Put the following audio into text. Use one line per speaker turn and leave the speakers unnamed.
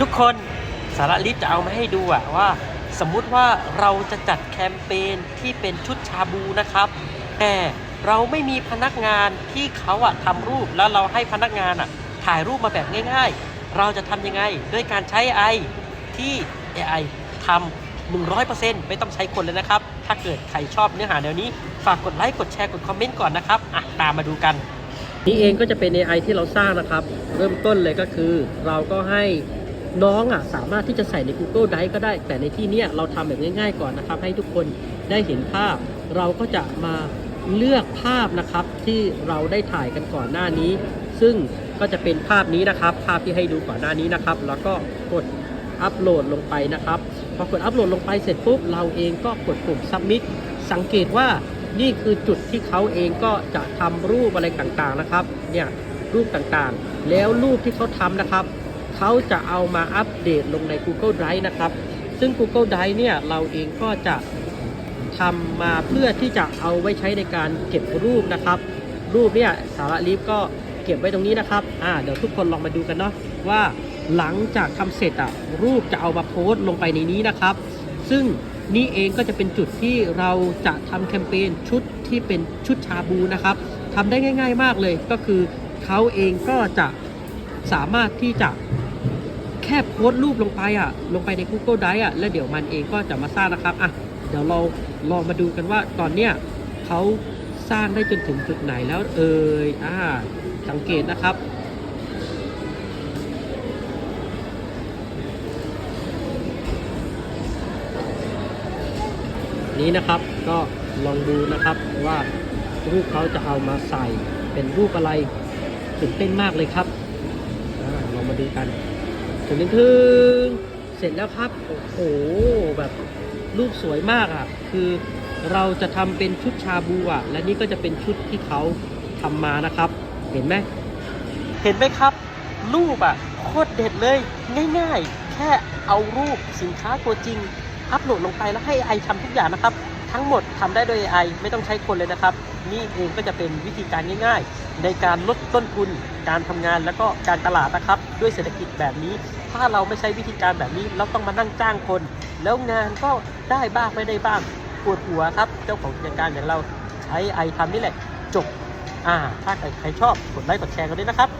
ทุกคนสาระลิฟจะเอามาให้ดูอะว่า สมมุติว่าเราจะจัดแคมเปญที่เป็นชุดชาบูนะครับ แต่เราไม่มีพนักงานที่เขาอะทำรูปแล้วเราให้พนักงานอะถ่ายรูปมาแบบง่าย ๆ เราจะทำยังไงด้วยการใช้ AI ที่ AI ทำ100%ไม่ต้องใช้คนเลยนะครับ ถ้าเกิดใครชอบเนื้อหาแนวนี้ ฝากกดไลค์กดแชร์กดคอมเมนต์ก่อนนะครับอะตามมาดูกัน นี่เองก็จะเป็น AI ที่เราสร้างนะครับ เริ่มต้นเลยก็คือเราก็ให้ น้องอะสามารถที่จะใส่ใน Google Drive ก็ได้ แต่ในที่นี้เราทำแบบง่ายๆก่อนนะครับ ให้ทุกคนได้เห็นภาพ เราก็จะมาเลือกภาพนะครับที่เราได้ถ่ายกันก่อนหน้านี้ ซึ่งก็จะเป็นภาพนี้นะครับ ภาพที่ให้ดูก่อนหน้านี้นะครับ แล้วก็กดอัปโหลดลงไปนะครับพอกดอัปโหลดลงไปเสร็จปุ๊บเราเองก็กดปุ่ม submit สังเกตว่านี่คือจุดที่เขาเองก็จะทำรูปอะไรต่างๆนะครับ เนี่ยรูปต่างๆ แล้วรูปที่เขาทำนะครับ เขาจะเอามาอัปเดตลงใน Google Drive นะครับ ซึ่ง Google Drive เนี่ยเราเองก็จะทำมาเพื่อที่จะเอาไว้ใช้ในการเก็บรูปนะครับ รูปเนี่ยสาระลิฟก็เก็บไว้ตรงนี้นะครับ อ่า เดี๋ยวทุกคนลองมาดูกันเนาะว่าหลังจากทำเสร็จอะรูปจะเอามาโพสต์ลงไปในนี้นะครับ ซึ่งนี่เองก็จะเป็นจุดที่เราจะทำแคมเปญชุดที่เป็นชุดชาบูนะครับทำได้ง่าย ๆ มากเลยก็คือเขาเองก็จะสามารถที่จะ แค่โพสต์รูปลงไปอะ ลงไปใน Google Drive อะ แล้วเดี๋ยวมันเองก็จะมาสร้างนะครับ อะ เดี๋ยวเราลองมาดูกันว่าตอนเนี้ยเขาสร้างได้จนถึงจุดไหนแล้วเอ่ยอ่า สังเกตนะครับ นี้นะครับ ก็ลองดูนะครับว่ารูปเขาจะเอามาใส่เป็นรูปอะไรตื่นเต้นมากเลยครับอาลองมาดูกัน ถึงถึงเสร็จแล้วครับ โอ้โห แบบรูปสวยมากอะ คือเราจะทำเป็นชุดชาบูอะ และนี่ก็จะเป็นชุดที่เขาทำมานะครับ เห็นไหม เห็นไหมครับ รูปอะ โคตรเด็ดเลย ง่ายๆ แค่เอารูปสินค้าตัวจริง อัปโหลดลงไปแล้วให้ AI ทำทุกอย่างนะครับ ทั้งหมดทำได้โดย AI ไม่ต้องใช้คนเลยนะครับ นี่เองก็จะเป็นวิธีการง่าย ๆ ในการลดต้นทุนการทำงานแล้วก็การตลาดนะครับ ด้วยเศรษฐกิจแบบนี้ ถ้าเราไม่ใช้วิธีการแบบนี้เราต้องมานั่งจ้างคน แล้วงานก็ได้บ้างไม่ได้บ้างปวดหัวครับ เจ้าของกิจการอย่างเราใช้ไอทำนี่แหละจบอ่าถ้าใครชอบกดไลค์กดแชร์กันด้วยนะครับ